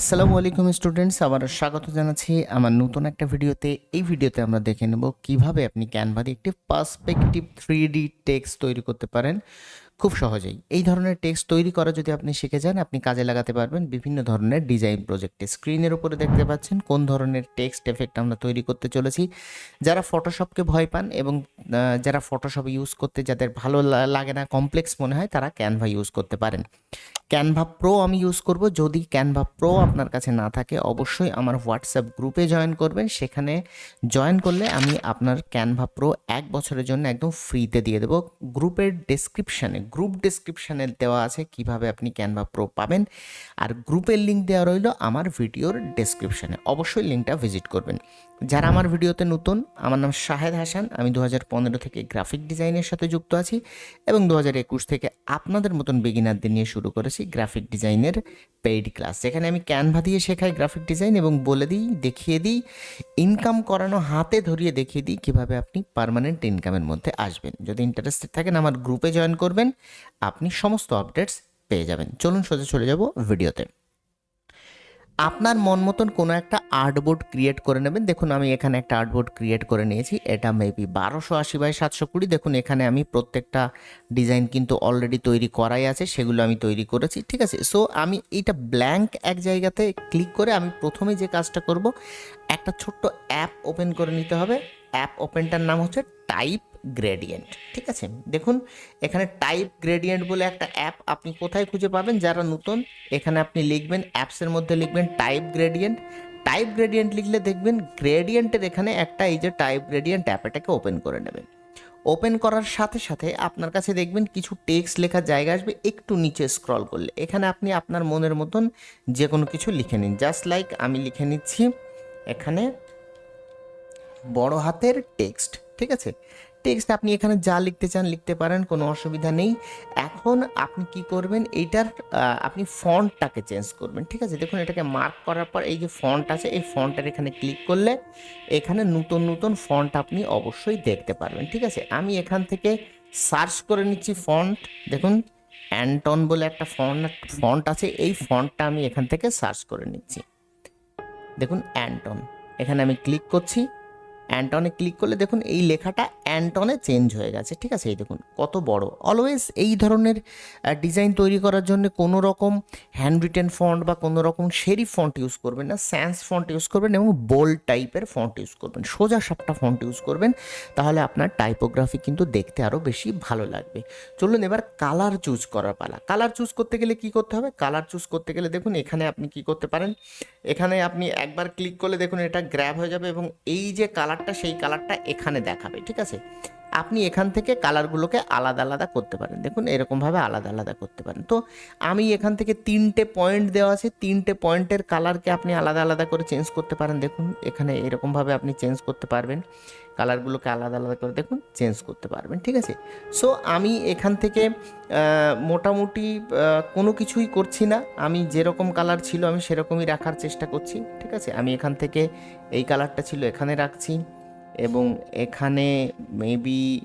আসসালামু আলাইকুম স্টুডেন্টস আবার স্বাগত জানাচ্ছি আমার নতুন একটা ভিডিওতে। এই ভিডিওতে আমরা দেখে নেব কীভাবে আপনি ক্যানভা দিয়ে একটি পার্সপেক্টিভ থ্রি ডি টেক্সট তৈরি করতে পারেন। খুব সহজেই। এই ধরনের টেক্সট তৈরি করা যদি আপনি শিখে যান, আপনি কাজে লাগাতে পারবেন বিভিন্ন ধরনের ডিজাইন প্রজেক্টে স্ক্রিনের উপরে দেখতে পাচ্ছেন কোন ধরনের টেক্সট এফেক্ট আমরা তৈরি করতে চলেছি। যারা ফটোশপকে ভয় পান এবং যারা ফটোশপ ইউজ করতে যাদের ভালো লাগে না কমপ্লেক্স মনে হয়, তারা ক্যানভা ইউজ করতে পারেন। ক্যানভা প্রো আমি ইউজ করব। যদি ক্যানভা প্রো আপনার কাছে না থাকে, অবশ্যই আমার হোয়াটসঅ্যাপ গ্রুপে জয়েন করবেন। সেখানে জয়েন করলে আমি আপনার ক্যানভা প্রো এক বছরের জন্য একদম ফ্রিতে দিয়ে দেবো। গ্রুপের ডেসক্রিপশানে গ্রুপ ডেসক্রিপশানে দেওয়া আছে কীভাবে আপনি ক্যানভা প্রো পাবেন। আর গ্রুপের লিঙ্ক দেওয়া রইল আমার ভিডিওর ডেসক্রিপশানে অবশ্যই লিঙ্কটা ভিজিট করবেন। যারা আমার ভিডিওতে নতুন, আমার নাম শাহেদ হাসান আমি দু পনেরো থেকে গ্রাফিক ডিজাইনের সাথে যুক্ত আছি এবং দু হাজার একুশ থেকে আপনাদের মতন বিগিনারদের নিয়ে শুরু করেছি। গ্রাফিক ডিজাইনের পেইড ক্লাস যেখানে আমি ক্যানভা দিয়ে শেখাই গ্রাফিক ডিজাইন এবং বলে দিই, দেখিয়ে দিই ইনকাম করানো হাতে ধরিয়ে দেখিয়ে দিই কীভাবে আপনি পারমানেন্ট ইনকামের মধ্যে আসবেন। যদি ইন্টারেস্টেড থাকেন আমার গ্রুপে জয়েন করবেন, আপনি সমস্ত আপডেটস পেয়ে যাবেন। চলুন সোজা চলে যাব ভিডিওতে আপনার মন মতন কোনো একটা আর্টবোর্ড ক্রিয়েট করে নেবেন। দেখুন, আমি এখানে একটা আর্টবোর্ড ক্রিয়েট করে নিয়েছি। এটা মেবি বারোশো আশি বাই সাতশো কুড়ি। দেখুন, এখানে আমি প্রত্যেকটা ডিজাইন কিন্তু অলরেডি তৈরি করাই আছে, সেগুলো আমি তৈরি করেছি, ঠিক আছে? সো আমি এইটা ব্ল্যাঙ্ক এক জায়গাতে ক্লিক করে আমি প্রথমে যে কাজটা করব, একটা ছোট্ট অ্যাপ ওপেন করে নিতে হবে। অ্যাপ ওপেনটার নাম হচ্ছে টাইপ গ্রেডিয়েন্ট ঠিক আছে? দেখুন, এখানে টাইপ গ্রেডিয়েন্ট বলে একটা অ্যাপ আপনি কোথায় খুঁজে পাবেন? যারা নতুন, এখানে আপনি লিখবেন অ্যাপসের মধ্যে লিখবেন টাইপ গ্রেডিয়েন্ট টাইপ গ্রেডিয়েন্ট লিখলে দেখবেন গ্রেডিয়েন্টের এখানে একটা এই যে টাইপ গ্রেডিয়েন্ট অ্যাপ এটাকে ওপেন করে নেবেন। ওপেন করার সাথে সাথে আপনার কাছে দেখবেন কিছু টেক্সট লেখার জায়গা আসবে, একটু নিচে স্ক্রল করলে। এখানে আপনি আপনার মনের মতন যে কোনো কিছু লিখে নিন। জাস্ট লাইক আমি লিখে নিচ্ছি, এখানে বড় হাতের টেক্সট ঠিক আছে? টেক্সট আপনি এখানে যা লিখতে চান লিখতে পারেন, কোনো অসুবিধা নেই। এখন আপনি কি করবেন এইটার আপনি ফন্টটাকে চেঞ্জ করবেন, ঠিক আছে? দেখুন, এটাকে মার্ক করার পর এই যে ফন্ট আছে, এই ফন্টের এখানে ক্লিক করলে এখানে নতুন নতুন ফন্ট আপনি অবশ্যই দেখতে পারবেন, ঠিক আছে? আমি এখান থেকে সার্চ করে নিচ্ছি ফন্ট, দেখুন, অ্যান্টন বলে একটা ফন্ট ফন্ট আছে, এই ফন্টটা আমি এখান থেকে সার্চ করে নিচ্ছি। দেখুন, অ্যান্টন, এখানে আমি ক্লিক করছি। অ্যান্টনে ক্লিক করলে দেখুন এই লেখাটা অ্যান্টনে চেঞ্জ হয়ে গেছে। ঠিক আছে? এই দেখুন, কত বড়। অলওয়েজ এই ধরনের ডিজাইন তৈরি করার জন্য কোনো রকম হ্যান্ড রিটেন ফন্ট বা কোনো রকম শেরিফ ফন্ট ইউজ করবেন না। স্যান্স ফন্ট ইউজ করবেন এবং বোল্ড টাইপের ফন্ট ইউজ করবেন। সোজা সাপটা ফন্ট ইউজ করবেন, তাহলে আপনার টাইপোগ্রাফি কিন্তু দেখতে আরও বেশি ভালো লাগবে। চলুন এবার কালার চুজ করার পালা। কালার চুজ করতে গেলে কি করতে হবে? কালার চুজ করতে গেলে দেখুন, এখানে আপনি কি করতে পারেন? এখানে আপনি একবার ক্লিক করলে দেখুন, এটা গ্র্যাব হয়ে যাবে এবং এই যে কালারটা সেই কালারটা এখানে দেখাবে ঠিক আছে? আপনি এখান থেকে কালারগুলোকে আলাদা আলাদা করতে পারেন। দেখুন, এরকমভাবে আলাদা আলাদা করতে পারেন। তো আমি এখান থেকে তিনটে পয়েন্ট দেওয়া আছে। তিনটে পয়েন্টের কালারকে আপনি আলাদা আলাদা করে চেঞ্জ করতে পারেন। দেখুন, এখানে এরকমভাবে আপনি চেঞ্জ করতে পারবেন। কালারগুলোকে আলাদা আলাদা করে দেখুন চেঞ্জ করতে পারবেন। ঠিক আছে? সো আমি এখান থেকে মোটামুটি কোনো কিছুই করছি না। আমি যেরকম কালার ছিল, আমি সেরকমই রাখার চেষ্টা করছি। ঠিক আছে? আমি এখান থেকে এই কালারটা ছিল, এখানে রাখছি। এবং এখানে মেবি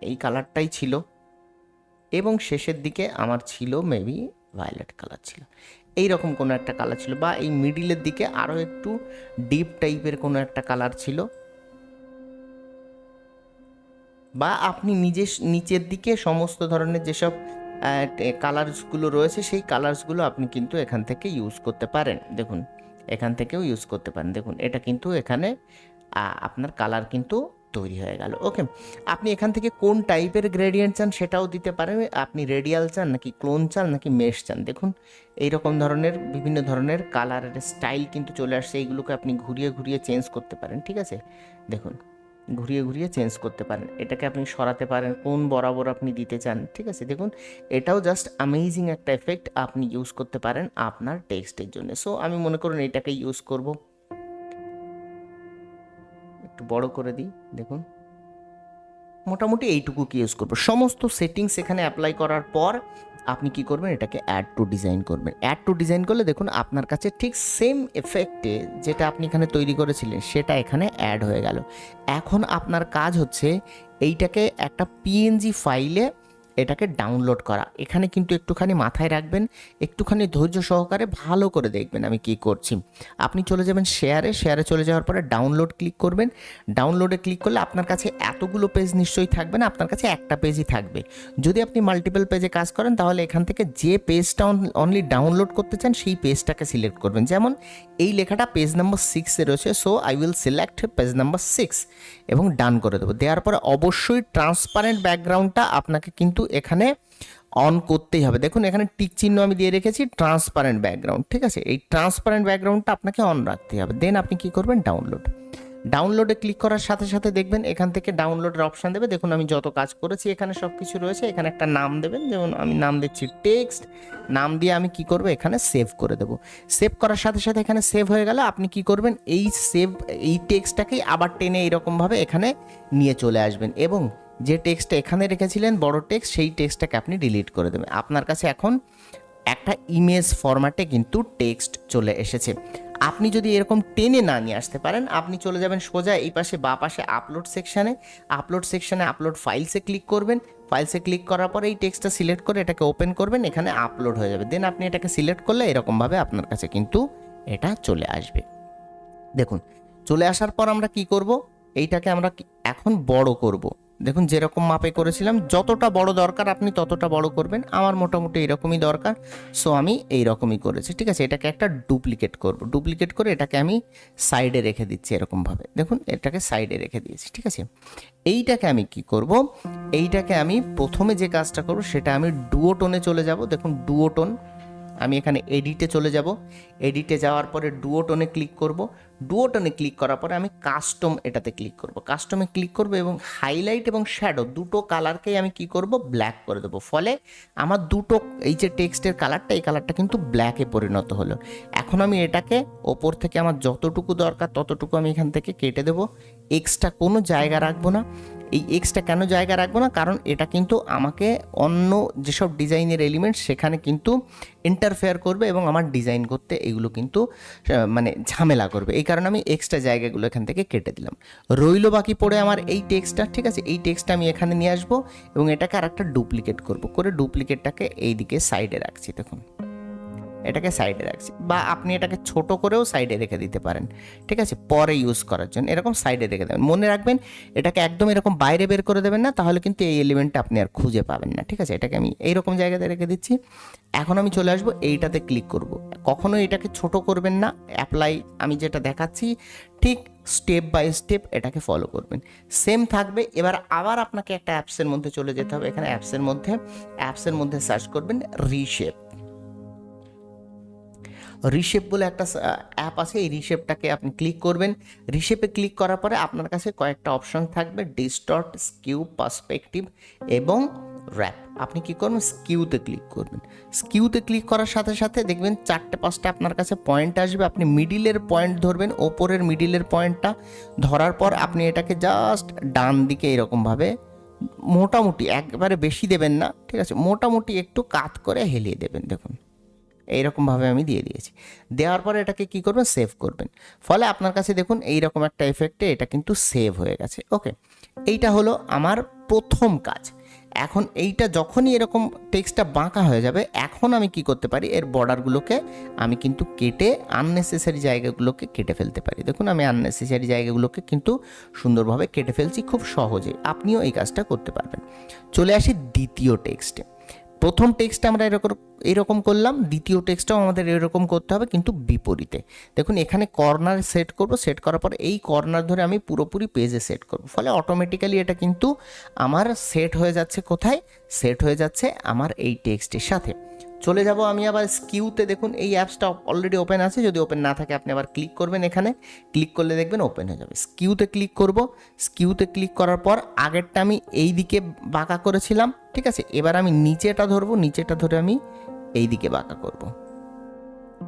এই কালারটাই ছিল। এবং শেষের দিকে আমার ছিল মেবি ভায়োলেট কালার ছিল। এই রকম কোনো একটা কালার ছিল বা এই মিডিলের দিকে আরও একটু ডিপ টাইপের কোনো একটা কালার ছিল। বা আপনি নিজে নিচের দিকে সমস্ত ধরনের যেসব কালার্সগুলো রয়েছে, সেই কালার্সগুলো আপনি কিন্তু এখান থেকে ইউজ করতে পারেন। দেখুন এখান থেকেও ইউজ করতে পারেন। দেখুন, এটা কিন্তু এখানে আপনার কালার কিন্তু তৈরি হয়ে গেল। ওকে আপনি এখান থেকে কোন টাইপের গ্রেডিয়েন্ট চান সেটাও দিতে পারেন। আপনি রেডিয়াল চান নাকি ক্লোন চান নাকি মেশ চান? দেখুন এই রকম ধরনের, বিভিন্ন ধরনের কালারের স্টাইল কিন্তু চলে আসছে। এইগুলোকে আপনি ঘুরিয়ে ঘুরিয়ে চেঞ্জ করতে পারেন, ঠিক আছে? দেখুন ঘুরিয়ে ঘুরিয়ে চেঞ্জ করতে পারেন। এটাকে আপনি সরাতে পারেন, কোন বরাবর আপনি দিতে চান, ঠিক আছে? দেখুন, এটাও জাস্ট আমেজিং একটা এফেক্ট আপনি ইউজ করতে পারেন আপনার টেক্সটের জন্য। সো আমি মনে করুন এটাকে ইউজ করব। একটু বড় করে দিই, দেখুন। মোটামুটি এইটুকু কি ইউজ করব। সমস্ত সেটিংস এখানে অ্যাপ্লাই করার পর আপনি কি করবেন? এটাকে অ্যাড টু ডিজাইন করবেন। অ্যাড টু ডিজাইন করলে দেখুন আপনার কাছে ঠিক সেম এফেক্টে যেটা আপনি এখানে তৈরি করেছিলেন, সেটা এখানে অ্যাড হয়ে গেল। এখন আপনার কাজ হচ্ছে এইটাকে একটা পিএনজি ফাইলে এটাকে ডাউনলোড করা। এখানে কিন্তু একটুখানি মাথায় রাখবেন, একটুখানি ধৈর্য সহকারে ভালো করে দেখবেন আমি কি করছি। আপনি চলে যাবেন শেয়ারে শেয়ারে চলে যাওয়ার পরে ডাউনলোড ক্লিক করবেন। ডাউনলোডে ক্লিক করলে আপনার কাছে এতগুলো পেজ নিশ্চয়ই থাকবে না, আপনার কাছে একটা পেজই থাকবে। যদি আপনি মাল্টিপল পেজে কাজ করেন, তাহলে এখান থেকে যে পেজটা অনলি ডাউনলোড করতে চান, সেই পেজটাকে সিলেক্ট করবেন। যেমন এই লেখাটা পেজ নাম্বার সিক্সে রয়েছে so I will select page number six এবং ডান করে দেবো। দেওয়ার পরে অবশ্যই ট্রান্সপারেন্ট ব্যাকগ্রাউন্ডটা আপনাকে কিন্তু এখানে অন করতেই হবে। দেখুন, এখানে টিক চিহ্ন আমি দিয়ে রেখেছি ট্রান্সপারেন্ট ব্যাকগ্রাউন্ড ঠিক আছে? এই ট্রান্সপারেন্ট ব্যাকগ্রাউন্ডটা আপনাকে অন রাখতে হবে। দেন আপনি কি করবেন? ডাউনলোড ডাউনলোডে ক্লিক করার সাথে সাথে দেখবেন, এখান থেকে ডাউনলোডের অপশান দেবে। দেখুন, আমি যত কাজ করেছি, এখানে সব কিছু রয়েছে। এখানে একটা নাম দেবেন, যেমন আমি নাম দিচ্ছি টেক্সট নাম দিয়ে আমি কি করব? এখানে সেভ করে দেবো। সেভ করার সাথে সাথে এখানে সেভ হয়ে গেলে আপনি কি করবেন? এই সেভ এই টেক্সটটাকেই আবার টেনে এরকমভাবে এখানে নিয়ে চলে আসবেন। এবং যে টেক্সটটা এখানে রেখেছিলেন, বড় টেক্সট সেই টেক্সটটাকে আপনি ডিলিট করে দেবেন। আপনার কাছে এখন একটা ইমেজ ফরম্যাটে কিন্তু টেক্সট চলে এসেছে। আপনি যদি এরকম টেনে না নিয়ে আসতে পারেন, আপনি চলে যাবেন সোজা এই পাশে বা পাশে আপলোড সেকশানে আপলোড সেকশানে আপলোড ফাইলসে ক্লিক করবেন। ফাইলসে ক্লিক করার পরে এই টেক্সটটা সিলেক্ট করে এটাকে ওপেন করবেন, এখানে আপলোড হয়ে যাবে। দেন আপনি এটাকে সিলেক্ট করলে এরকমভাবে আপনার কাছে কিন্তু এটা চলে আসবে। দেখুন, চলে আসার পর আমরা কি করব? এইটাকে আমরা এখন বড় করব। দেখুন, যেরকম মাপে করেছিলাম, যতটা বড় দরকার আপনি ততটা বড় করবেন। আমার মোটামুটি এরকমই দরকার। সো, আমি এই রকমই করেছি। ঠিক আছে, এটাকে একটা ডুপ্লিকেট করব। ডুপ্লিকেট করে এটাকে আমি সাইডে রেখে দিচ্ছি এরকমভাবে। দেখুন, এটাকে সাইডে রেখে দিয়েছি। ঠিক আছে? এইটাকে আমি কি করব? এইটাকে আমি প্রথমে যে কাজটা করব, সেটা আমি ডুওটোনে চলে যাব। দেখুন ডুওটোন আমি এখানে এডিটে চলে যাব। এডিটে যাওয়ার পরে ডুওটোনে ক্লিক করব। ডুওটোনে ক্লিক করার পরে আমি কাস্টম এটাতে ক্লিক করব। কাস্টমে ক্লিক করব এবং হাইলাইট এবং শ্যাডো দুটো কালারকেই আমি কি করব? ব্ল্যাক করে দেবো। ফলে আমার দুটো এই যে টেক্সটের কালারটা এই কালারটা কিন্তু ব্ল্যাকে পরিণত হলো। এখন আমি এটাকে ওপর থেকে আমার যতটুকু দরকার ততটুকু আমি এখান থেকে কেটে দেবো। এক্সট্রা কোনো জায়গা রাখব না। এই এক্সট্রা কেন জায়গা রাখব না? কারণ এটা কিন্তু আমাকে অন্য যেসব ডিজাইনের এলিমেন্ট সেখানে কিন্তু ইন্টারফেয়ার করবে এবং আমার ডিজাইন করতে এগুলো কিন্তু মানে ঝামেলা করবে। এই কারণে আমি এক্সট্রা জায়গাগুলো এখান থেকে কেটে দিলাম। রইল বাকি পড়ে আমার এই টেক্সটটা ঠিক আছে? এই টেক্সটটা আমি এখানে নিয়ে আসব এবং এটাকে আর একটা ডুপ্লিকেট করব। করে ডুপ্লিকেটটাকে এইদিকে সাইডে রাখছি, দেখুন। এটাকে সাইডে রাখছি বা আপনি এটাকে ছোট করেও সাইডে রেখে দিতে পারেন, ঠিক আছে? পরে ইউজ করার জন্য এরকম সাইডে রেখে দেবেন। মনে রাখবেন, এটাকে একদম এরকম বাইরে বের করে দেবেন না, তাহলে কিন্তু এই এলিমেন্টটা আপনি আর খুঁজে পাবেন না, ঠিক আছে? এটাকে আমি এইরকম জায়গাতে রেখে দিচ্ছি। এখন আমি চলে আসব, এইটাতে ক্লিক করব। কখনো এটাকে ছোট করবেন না অ্যাপ্লাই আমি যেটা দেখাচ্ছি, ঠিক স্টেপ বাই স্টেপ এটাকে ফলো করবেন। সেম থাকবে, এবার আবার আপনাকে একটা অ্যাপসের মধ্যে চলে যেতে হবে। এখানে অ্যাপসের মধ্যে অ্যাপসের মধ্যে সার্চ করবেন রিশেপ রিশেপ বলে একটা অ্যাপ আছে, এই রিসেপটাকে আপনি ক্লিক করবেন। রিসেপে ক্লিক করার পরে আপনার কাছে কয়েকটা অপশন থাকবে ডিস্টর্ট স্কিউ পার্সপেক্টিভ এবং র্যাপ আপনি কি করবেন? স্কিউতে ক্লিক করবেন। স্কিউতে ক্লিক করার সাথে সাথে দেখবেন চারটে, পাঁচটা আপনার কাছে পয়েন্ট আসবে। আপনি মিডিলের পয়েন্ট ধরবেন, ওপরের মিডিলের পয়েন্টটা ধরার পর আপনি এটাকে জাস্ট ডান দিকে এরকমভাবে মোটামুটি, একবারে বেশি দেবেন না, ঠিক আছে? মোটামুটি একটু কাত করে হেলিয়ে দেবেন, দেখুন। এইরকমভাবে আমি দিয়ে দিয়েছি। দেওয়ার পরে এটাকে কি করবেন? সেভ করবেন। ফলে আপনার কাছে দেখুন এইরকম একটা এফেক্টে এটা কিন্তু সেভ হয়ে গেছে। ওকে এইটা হলো আমার প্রথম কাজ। এখন এইটা যখনই এরকম টেক্সটটা বাঁকা হয়ে যাবে, এখন আমি কি করতে পারি? এর বর্ডারগুলোকে আমি কিন্তু কেটে আননেসেসারি জায়গাগুলোকে কেটে ফেলতে পারি। দেখুন আমি আননেসেসারি জায়গাগুলোকে কিন্তু সুন্দরভাবে কেটে ফেলছি খুব সহজে। আপনিও এই কাজটা করতে পারবেন। চলে আসি দ্বিতীয় টেক্সটে প্রথম টেক্সটটা আমরা এরকম এরকম করলাম, দ্বিতীয় টেক্সটটাও আমাদের এরকম করতে হবে কিন্তু বিপরীতে। দেখুন, এখানে কর্নার সেট করব, সেট করার পর এই কর্নার ধরে আমি পুরোপুরি পেজে সেট করব। ফলে অটোমেটিক্যালি এটা কিন্তু আমার সেট হয়ে যাচ্ছে কোথায়? সেট হয়ে যাচ্ছে আমার এই টেক্সটের সাথে। চলে যাব, আমি আবার স্কিউতে দেখুন, এই অ্যাপসটা অলরেডি ওপেন আছে, যদি ওপেন না থাকে আপনি আবার ক্লিক করবেন এখানে। ক্লিক করলে দেখবেন ওপেন হয়ে যাবে। স্কিউতে ক্লিক করব, স্কিউতে ক্লিক করার পর আগেরটা আমি এই দিকে বাঁকা করেছিলাম, ঠিক আছে? এবার আমি নিচেটা ধরবো, নিচেটা ধরে আমি এই দিকে বাঁকা করব।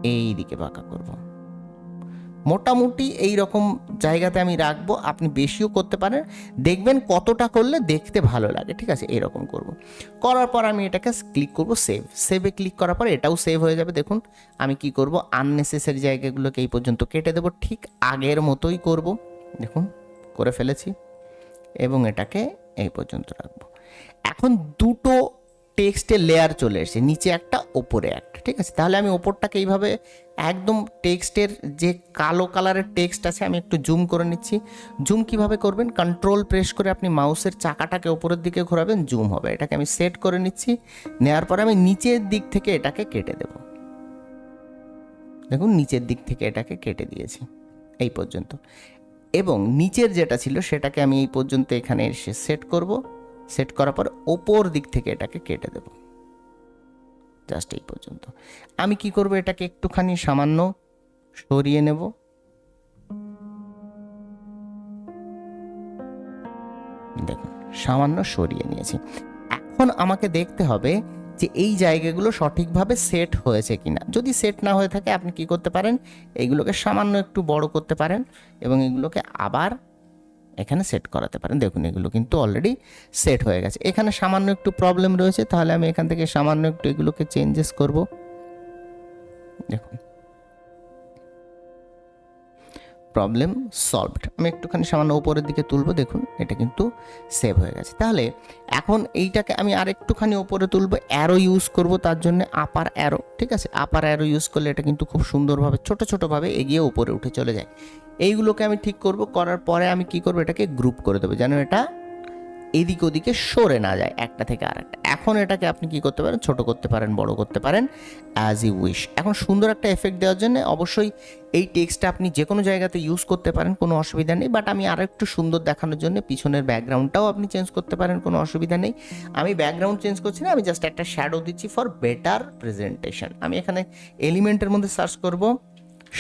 এই দিকে বাঁকা করব। মোটামুটি এই রকম জায়গাতে আমি রাখব, আপনি বেশিও করতে পারেন। দেখবেন কতটা করলে দেখতে ভালো লাগে, ঠিক আছে? এরকম করব। করার পর আমি এটাকে ক্লিক করব সেভ সেভে ক্লিক করার পর এটাও সেভ হয়ে যাবে। দেখুন, আমি কি করব? আননেসেসারি জায়গাগুলোকে এই পর্যন্ত কেটে দেবো। ঠিক আগের মতোই করব। দেখুন, করে ফেলেছি। এবং এটাকে এই পর্যন্ত রাখব। এখন দুটো টেক্সটের লেয়ার চলে এসেছে, নিচে একটা, ওপরে একটা, ঠিক আছে? তাহলে আমি ওপরটাকে এইভাবে একদম টেক্সটের যে কালো কালারের টেক্সট আছে, আমি একটু জুম করে নিচ্ছি। জুম কীভাবে করবেন? কন্ট্রোল প্রেস করে আপনি মাউসের চাকাটাকে ওপরের দিকে ঘোরাবেন জুম হবে। এটাকে আমি সেট করে নিচ্ছি নেওয়ার পরে আমি নিচের দিক থেকে এটাকে কেটে দেব। দেখুন, নিচের দিক থেকে এটাকে কেটে দিয়েছি, এই পর্যন্ত। এবং নিচের যেটা ছিল, সেটাকে আমি এই পর্যন্ত এখানে এসে সেট করব। সেট করার পর ওপর দিক থেকে এটাকে কেটে দেব। জাস্ট এই পর্যন্ত। আমি কি করব? এটাকে একটুখানি সামান্য সরিয়ে নেব। দেখুন, সামান্য সরিয়ে নিয়েছি। এখন আমাকে দেখতে হবে যে এই জায়গাগুলো সঠিকভাবে সেট হয়েছে কিনা। যদি সেট না হয়ে থাকে, আপনি কি করতে পারেন? এইগুলোকে সামান্য একটু বড় করতে পারেন এবং এগুলোকে আবার এখানে সেট করাতে পারেন। দেখুন, এগুলো কিন্তু অলরেডি সেট হয়ে গেছে। এখানে সামান্য একটু প্রবলেম রয়েছে, তাহলে আমি এখান থেকে সামান্য একটু এগুলোকে চেঞ্জেস করব। দেখুন। প্রবলেম সলভড আমি একটুখানি সামান্য উপরের দিকে তুলবো, দেখুন, এটা কিন্তু সেভ হয়ে গেছে। তাহলে এখন এইটাকে আমি আর একটুখানি উপরে তুলবো অ্যারো ইউজ করব, তার জন্য আপার অ্যারো ঠিক আছে? আপার অ্যারো ইউজ করলে এটা কিন্তু খুব সুন্দরভাবে, ছোট ছোটোভাবে এগিয়ে উপরে উঠে চলে যায়। এইগুলোকে আমি ঠিক করব, করার পরে আমি কি করব, এটাকে গ্রুপ করে দেবো, যেন এটা এদিক ওদিকে সরে না যায়, একটা থেকে আর একটা এখন এটাকে আপনি কি করতে পারেন, ছোট করতে পারেন, বড় করতে পারেন অ্যাজ ইউ উইশ এখন সুন্দর একটা এফেক্ট দেওয়ার জন্য অবশ্যই এই টেক্সটটা আপনি যে কোনো জায়গাতে ইউজ করতে পারেন, কোনো অসুবিধা নেই বাট আমি আরও একটু সুন্দর দেখানোর জন্য পিছনের ব্যাকগ্রাউন্ডটাও আপনি চেঞ্জ করতে পারেন, কোনো অসুবিধা নেই। আমি ব্যাকগ্রাউন্ড চেঞ্জ করছি না, আমি জাস্ট একটা শ্যাডো দিচ্ছি ফর বেটার প্রেজেন্টেশন আমি এখানে এলিমেন্টের মধ্যে সার্চ করব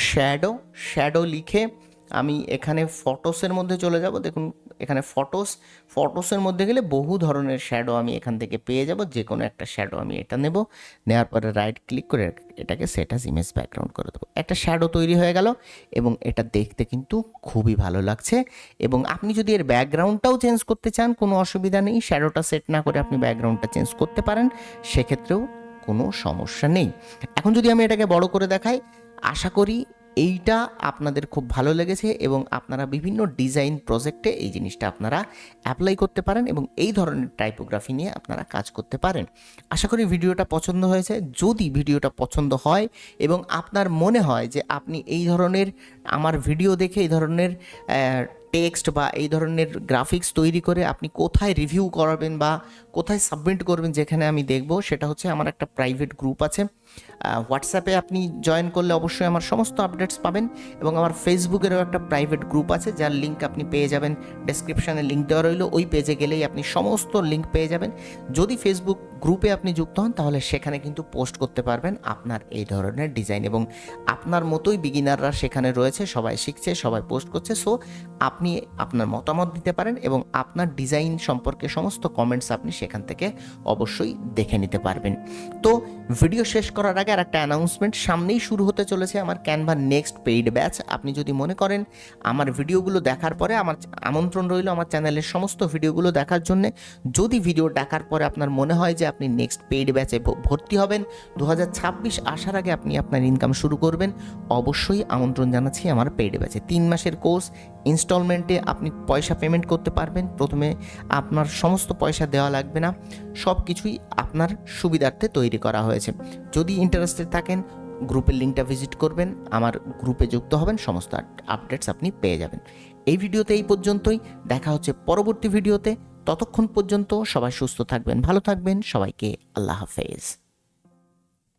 শ্যাডো শ্যাডো লিখে আমি এখানে ফটোসের মধ্যে চলে যাব। দেখুন, এখানে ফটোস ফটোসের মধ্যে গেলে বহু ধরনের শ্যাডো আমি এখান থেকে পেয়ে যাব। যে কোনো একটা শ্যাডো আমি এটা নেব। নেওয়ার পরে রাইট ক্লিক করে এটাকে সেট ইমেজ ব্যাকগ্রাউন্ড করে দেবো। একটা শ্যাডো তৈরি হয়ে গেল এবং এটা দেখতে কিন্তু খুবই ভালো লাগছে। এবং আপনি যদি এর ব্যাকগ্রাউন্ডটাও চেঞ্জ করতে চান, কোনো অসুবিধা নেই। শ্যাডোটা সেট না করে আপনি ব্যাকগ্রাউন্ডটা চেঞ্জ করতে পারেন। সেক্ষেত্রেও কোনো সমস্যা নেই। এখন যদি আমি এটাকে বড় করে দেখাই, আশা করি এইটা আপনাদের খুব ভালো লেগেছে এবং আপনারা বিভিন্ন ডিজাইন প্রজেক্টে এই জিনিসটা আপনারা অ্যাপ্লাই করতে পারেন এবং এই ধরনের টাইপোগ্রাফি নিয়ে আপনারা কাজ করতে পারেন। আশা করি ভিডিওটা পছন্দ হয়েছে। যদি ভিডিওটা পছন্দ হয় এবং আপনার মনে হয় যে আপনি এই ধরনের আমার ভিডিও দেখে এই ধরনের টেক্সট বা এই ধরনের গ্রাফিক্স তৈরি করে আপনি কোথায় রিভিউ করাবেন বা কোথায় সাবমিট করবেন যেখানে আমি দেখব, সেটা হচ্ছে আমার একটা প্রাইভেট গ্রুপ আছে। হোয়াটসঅ্যাপে আপনি জয়েন করলে অবশ্যই আমার সমস্ত আপডেটস পাবেন এবং আমার ফেসবুকেরও একটা প্রাইভেট গ্রুপ আছে, যার লিঙ্ক আপনি পেয়ে যাবেন। ডেসক্রিপশানে লিঙ্ক দেওয়া রইল, ওই পেজে গেলেই আপনি সমস্ত লিঙ্ক পেয়ে যাবেন। যদি ফেসবুক গ্রুপে আপনি যুক্ত হন, তাহলে সেখানে কিন্তু পোস্ট করতে পারবেন আপনার এই ধরনের ডিজাইন এবং আপনার মতোই বিগিনাররা সেখানে রয়েছে, সবাই শিখছে, সবাই পোস্ট করছে। সো আপনি আপনার মতামত দিতে পারেন এবং আপনার ডিজাইন সম্পর্কে সমস্ত কমেন্টস আপনি সেখান থেকে অবশ্যই দেখে নিতে পারবেন। তো ভিডিও শেষ করার আগে আর একটা অ্যানাউন্সমেন্ট সামনেই শুরু হতে চলেছে আমার ক্যানভা নেক্সট পেইড ব্যাচ আপনি যদি মনে করেন আমার ভিডিওগুলো দেখার পরে আমার আমন্ত্রণ রইল আমার চ্যানেলের সমস্ত ভিডিওগুলো দেখার জন্য। যদি ভিডিও দেখার পরে আপনার মনে হয় যে আপনি নেক্সট পেইড ব্যাচে ভর্তি হবেন দু হাজার ছাব্বিশ আসার আগে আপনি আপনার ইনকাম শুরু করবেন। অবশ্যই আমন্ত্রণ জানাচ্ছি আমার পেইড ব্যাচে তিন মাসের কোর্স ইনস্টলমেন্টে আপনি পয়সা পেমেন্ট করতে পারবেন। প্রথমে আপনার সমস্ত পয়সা দেওয়া লাগবে না। সব কিছুই আপনার সুবিধার্থে তৈরি করা হয়েছে। যদি ইন্টারেস্টেড থাকেন গ্রুপের লিঙ্কটা ভিজিট করবেন, আমার গ্রুপে যুক্ত হবেন, সমস্ত আপডেটস আপনি পেয়ে যাবেন। এই ভিডিওতে এই পর্যন্তই। দেখা হচ্ছে পরবর্তী ভিডিওতে। ততক্ষণ পর্যন্ত সবাই সুস্থ থাকবেন, ভালো থাকবেন। সবাইকে আল্লাহ হাফেজ।